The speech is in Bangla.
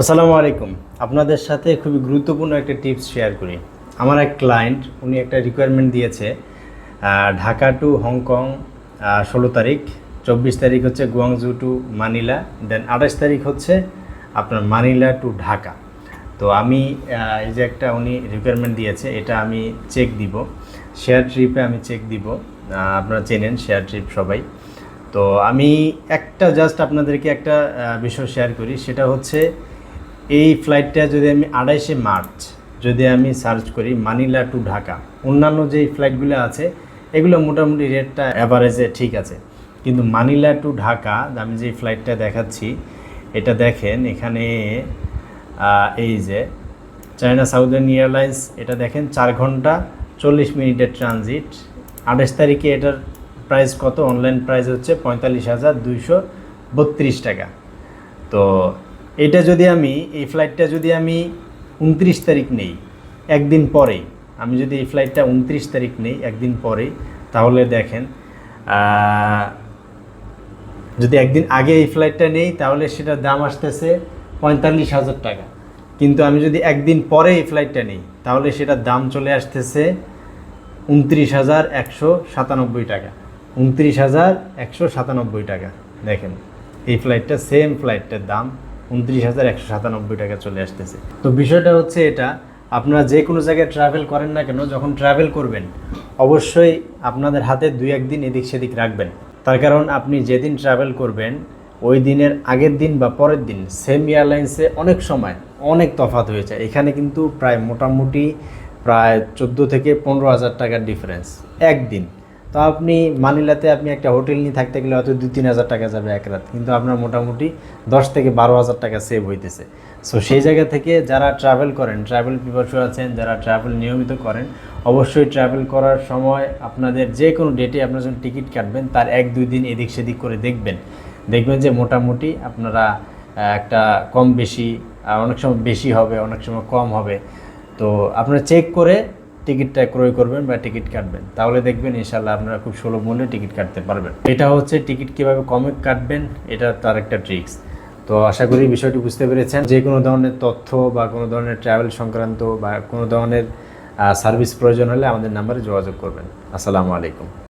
আসসালামু আলাইকুম। আপনাদের সাথে খুবই গুরুত্বপূর্ণ একটা টিপস শেয়ার করি। আমার এক ক্লায়েন্ট উনি একটা রিকোয়ারমেন্ট দিয়েছে ঢাকা টু হংকং ষোলো তারিখ, চব্বিশ তারিখ হচ্ছে গুয়াংজু টু মানিলা দেন আঠাশ তারিখ হচ্ছে আপনার মানিলা টু ঢাকা। তো আমি এই যে একটা উনি রিকোয়ারমেন্ট দিয়েছে, এটা আমি চেক দিব। শেয়ার ট্রিপে আমি চেক দিব। আপনারা চেনেন শেয়ার ট্রিপ সবাই। তো আমি একটা জাস্ট আপনাদেরকে একটা বিষয় শেয়ার করি, সেটা হচ্ছে এই ফ্লাইটটা যদি আমি আড়াইশে মার্চ যদি আমি সার্চ করি মানিলা টু ঢাকা, অন্যান্য যে ফ্লাইটগুলো আছে, এগুলো মোটামুটি রেটটা অ্যাভারেজে ঠিক আছে। কিন্তু মানিলা টু ঢাকা, আমি যে ফ্লাইটটা দেখাচ্ছি, এটা দেখেন এখানে এই যে চায়না সাউদার্ন এয়ারলাইন্স এটা দেখেন চার ঘণ্টা চল্লিশ মিনিটের ট্রানজিট আঠাশ তারিখে এটার প্রাইস কত? অনলাইন প্রাইস হচ্ছে পঁয়তাল্লিশ হাজার দুইশো বত্রিশ টাকা। তো এটা যদি আমি, এই ফ্লাইটটা যদি আমি উনত্রিশ তারিখ নেই, একদিন পরেই, আমি যদি এই ফ্লাইটটা উনত্রিশ তারিখ নেই, একদিন পরেই, তাহলে দেখেন যদি একদিন আগে এই ফ্লাইটটা নেই, তাহলে সেটার দাম আসতেছে পঁয়তাল্লিশ হাজার টাকা। কিন্তু আমি যদি একদিন পরে এই ফ্লাইটটা নিই, তাহলে সেটার দাম চলে আসতেছে উনত্রিশ হাজার একশো সাতানব্বই টাকা। উনত্রিশ হাজার একশো সাতানব্বই টাকা, দেখেন, এই ফ্লাইটটা সেম ফ্লাইটটার দাম উনত্রিশ হাজার একশো সাতানব্বই টাকা চলে আসতেছে। তো বিষয়টা হচ্ছে এটা, আপনারা যে কোনো জায়গায় ট্রাভেল করেন না কেন, যখন ট্রাভেল করবেন, অবশ্যই আপনাদের হাতে দুই একদিন এদিক সেদিক রাখবেন। তার কারণ আপনি যেদিন ট্রাভেল করবেন, ওই দিনের আগের দিন বা পরের দিন সেম এয়ারলাইন্সে অনেক সময় অনেক তফাৎ হয়েছে এখানে কিন্তু প্রায় মোটামুটি প্রায় চোদ্দ থেকে পনেরো হাজার টাকার ডিফারেন্স একদিন। তো আপনি মানিলাতে আপনি একটা হোটেল নিয়ে থাকতে গেলে হয়তো দুই, তিন হাজার টাকা যাবে এক রাত। কিন্তু আপনার মোটামুটি দশ থেকে বারো হাজার টাকা সেভ হইতেছে। সো সেই জায়গা থেকে যারা ট্রাভেল করেন ট্রাভেল পিপাসু আছেন, যারা ট্রাভেল নিয়মিত করেন, অবশ্যই ট্রাভেল করার সময় আপনাদের যে কোনো ডেটে আপনার যখন টিকিট কাটবেন, তার এক, দুই দিন এদিক সেদিক করে দেখবেন। দেখবেন যে মোটামুটি আপনারা একটা কম বেশি অনেক সময় বেশি হবে, অনেক সময় কম হবে। তো আপনারা চেক করে টিকিটটা ক্রয় করবেন বা টিকিট কাটবেন। তাহলে দেখবেন ইনশাল্লাহ আপনারা খুব সুলভ মূল্যে টিকিট কাটতে পারবেন। এটা হচ্ছে টিকিট কীভাবে কমে কাটবেন, এটা তার একটা ট্রিক্স তো আশা করি বিষয়টি বুঝতে পেরেছেন। যে কোনো ধরনের তথ্য বা কোনো ধরনের ট্রাভেল সংক্রান্ত বা কোনো ধরনের সার্ভিস প্রয়োজন হলে আমাদের নাম্বারে যোগাযোগ করবেন। আসসালামু আলাইকুম।